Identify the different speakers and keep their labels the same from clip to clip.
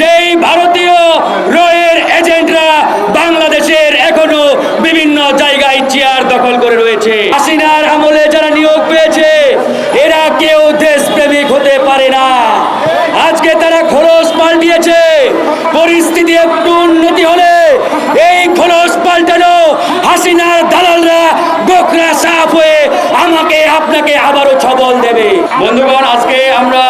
Speaker 1: সেই ভারতীয় রয়ের এজেন্টরা বাংলাদেশের এখনও বিভিন্ন জায়গায় চেয়ার দখল করে রয়েছে। হাসিনার আমলে যারা নিয়োগ পেয়েছে, এরা কেউ দেশপ্রেমিক হতে পারে না। আজকে তারা খরচ পাল্টিয়েছে। পরিস্থিতি একটু উন্নতি হলে এই খরচ পাল্টানো হাসিনার দালালরা গোখরা সাফ হয়ে আমাকে, আপনাকে আবারও ছবল দেবে। বন্ধুগণ, আজকে আমরা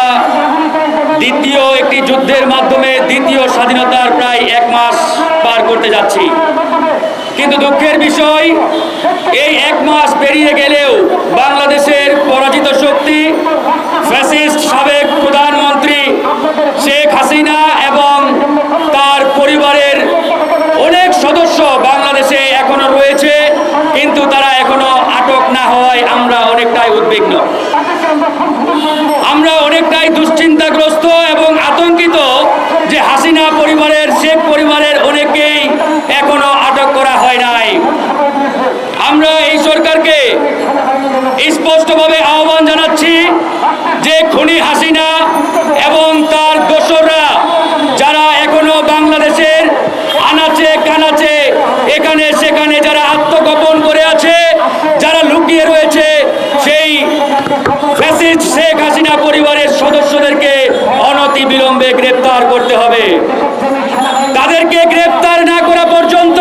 Speaker 1: দ্বিতীয় একটি যুদ্ধের মাধ্যমে দ্বিতীয় স্বাধীনতার প্রায় এক মাস পার করতে যাচ্ছি। কিন্তু দুঃখের বিষয়, এই এক মাস পেরিয়ে গেলেও বাংলাদেশের পরাজিত শক্তি, ফ্যাসিস্ট সাবেক প্রধানমন্ত্রী শেখ হাসিনা এবং তার পরিবারের অনেক সদস্য বাংলাদেশে এখনও রয়েছে, কিন্তু তারা এখনও আটক না হওয়ায় আমরা অনেকটাই উদ্বিগ্ন। আমরা অনেকটাই দুশ্চিন্তাগ্রস্ত খুনি হাসিনা এবং তার দোসররা যারা এখনও বাংলাদেশের আনাচে কানাচে এখানে সেখানে যারা আত্মগোপন করে আছে, যারা লুকিয়ে রয়েছে, সেই ফ্যাসিস্ট শেখ হাসিনা পরিবারের সদস্যদেরকে অনতি বিলম্বে গ্রেপ্তার করতে হবে। তাদেরকে গ্রেপ্তার না করা পর্যন্ত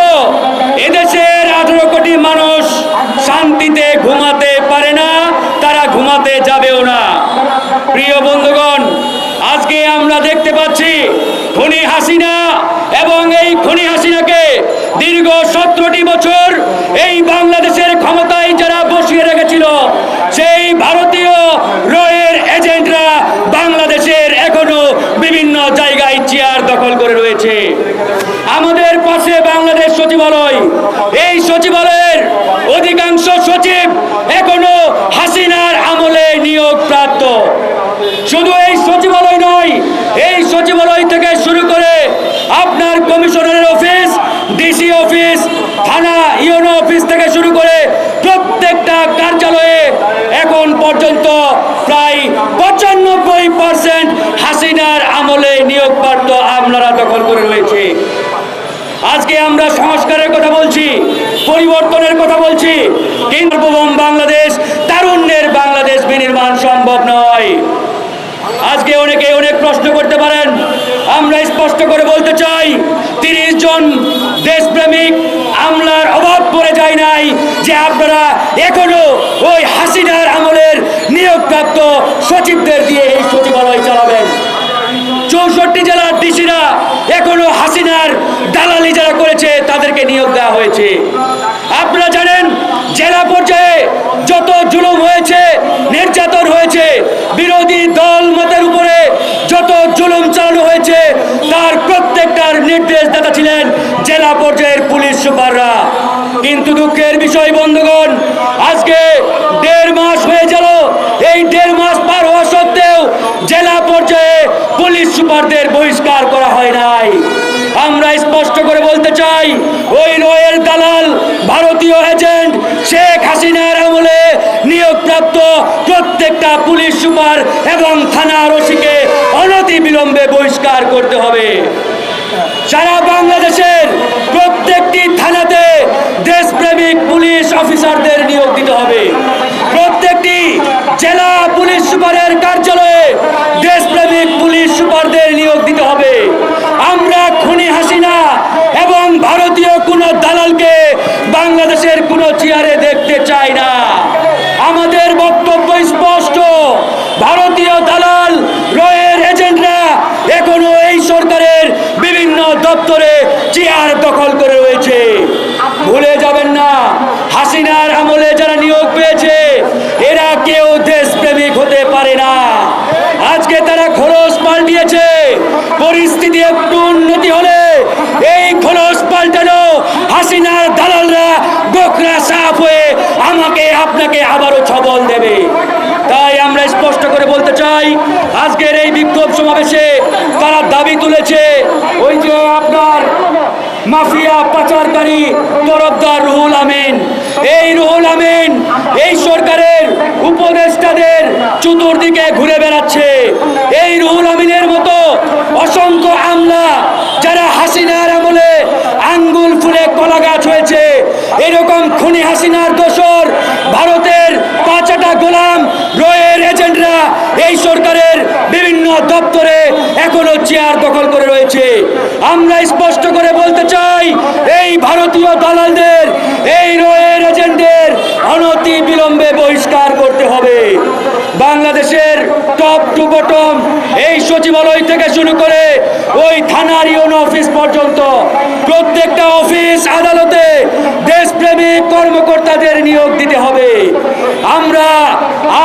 Speaker 1: এদেশের আঠারো কোটি মানুষ শান্তিতে ঘুমাতে পারে না, তারা ঘুমাতে যাবেও না। দেখতে পাচ্ছি খুনি হাসিনা এবং এই খুনি হাসিনাকে দীর্ঘ সতেরোটি বছর এই বাংলাদেশের ক্ষমতায় যারা বসিয়ে রেখেছিল, সেই ভারতীয় রয়ের এজেন্টরা বাংলাদেশের এখনও বিভিন্ন জায়গায় চেয়ার দখল করে রয়েছে। আমাদের পাশে বাংলাদেশ সচিবালয়। এই সচিবালয়ের অধিকাংশ সচিব এখনও হাসিনার আমলে নিয়োগ প্রাপ্ত শুধু এই সচিবালয় নয় এই সচিবালয় থেকে শুরু করে আপনার কমিশনারের অফিস ডিসি অফিস থানা ইউনো অফিস থেকে শুরু করে প্রত্যেকটা কার্যালয়ে এখন পর্যন্ত প্রায় পঁচানব্বই পার্সেন্ট হাসিনার আমলে নিয়োগ প্রাপ্ত আমলারা দখল করে রয়েছে। আজকে আমরা সংস্কারের কথা বলছি, পরিবর্তনের কথা বলছি। সার্বভৌম বাংলাদেশ তারুণ্যের বাংলাদেশ বিনির্মাণ সম্ভব নয়। আজকে অনেকে অনেক প্রশ্ন করতে পারেন আমরা স্পষ্ট করে বলতে চাই, তিরিশ জন দেশপ্রেমিক আমলার অভাব পড়ে যায় নাই যে আপনারা এখনও ওই হাসিনার আমলের নিয়োগপ্রাপ্ত সচিবদের দিয়ে এই সচিবালয় চালাবেন। চৌষট্টি জেলার ডিসিরা এখনও হাসিনার দালালি যারা করেছে, তাদেরকে নিয়োগ দেওয়া হয়েছে। আপনারা জানেন, জেলা পর্যায়ে যত জুলুম হয়েছে, নির্যাতন হয়েছে, বিরোধী দল মতের উপরে যত জুলুম প্রত্যেকটার নির্দেশদাতা ছিলেন জেলা পর্যায়ের পুলিশ সুপাররা। কিন্তু দুঃখের বিষয়, বন্ধুগণ, আজকে দেড় মাস হয়ে গেল। এই দেড় মাস পার হওয়া সত্ত্বেও জেলা পর্যায়ে পুলিশ সুপারদের বহিষ্কার করা হয় নাই। আমরা স্পষ্ট করে বলতে চাই, ওই রয়ের দালাল, ভারতীয় এজেন্ট শেখ হাসিনার আমলে নিয়োগপ্রাপ্ত প্রত্যেকটা পুলিশ সুপার এবং থানা রসিকে অনতি বিলম্বে বহিষ্কার করতে হবে। সারা বাংলাদেশের প্রত্যেকটি থানাতে দেশপ্রেমিক পুলিশ অফিসারদের নিয়োগ দিতে হবে। প্রত্যেকটি জেলা পুলিশ সুপারের কার্যালয়ে দেশপ্রেমিক পুলিশ সুপারদের নিয়োগ দিতে হবে। আমরা খুনি হাসিনা এবং ভারতীয় কোনো দালালকে বাংলাদেশের কোনো চেয়ারে দেখতে চাই না। আমাদের বক্তব্য স্পষ্ট ভারতীয় দালাল রয়ের এজেন্টরা এখনও এই সরকারের বিভিন্ন দপ্তরে চেয়ার দখল করে রয়েছে। ভুলে যাবেন না, হাসিনার আমলে যারা নিয়োগ পেয়েছে, এরা কেউ দেশপ্রেমিক হতে পারে না। আজকে তারা খরচ পাল্টিয়েছে। পরিস্থিতি একটু উন্নতি হলে এই খরচ পাল্টানো হাসিনার দালালরা গোখরা সাফ হয়ে আমাকে, আপনাকে আবারও ছবল দেবে। তাই আমরা স্পষ্ট করে বলতে চাই, আজকের এই বিক্ষোভ সমাবেশে তারা দাবি তুলেছে, ওই যে আপনার মাফিয়া পাচারকারী তরফদার রুহুল আমিন। এই রুহুল আমিন এই সরকারের উপদেষ্টাদের চতুর্দিকে ঘুরে বেড়াচ্ছে। এই রুহুল আমিনের মতো অসংখ্য আমলা যারা হাসিনার আমলে আঙ্গুল ফুলে কলা গাছ হয়েছে, এরকম খুনি হাসিনার দোসর ভারতের পাঁচাটা গোলাম এজেন্টরা এই সরকারের বিভিন্ন দপ্তরে এখনও চেয়ার দখল করে রয়েছে। আমরা স্পষ্ট করে বলতে চাই, এই ভারতীয় দালালদের এই রয়ের এজেন্টদের অনতি বিলম্বে বহিষ্কার করতে হবে বাংলাদেশের টপ টু বটম এই সচিবালয় থেকে শুরু করে ওই থানার ইউনো অফিস পর্যন্ত প্রত্যেকটা অফিস, আদালতে দেশপ্রেমিক কর্মকর্তাদের নিয়োগ দিতে হবে। আমরা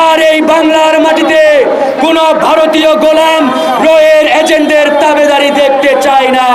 Speaker 1: আর এই বাংলার মাটিতে কোনো ভারতীয় গোলাম রয়ের এজেন্টদের তাবেদারি দেখতে চাই না।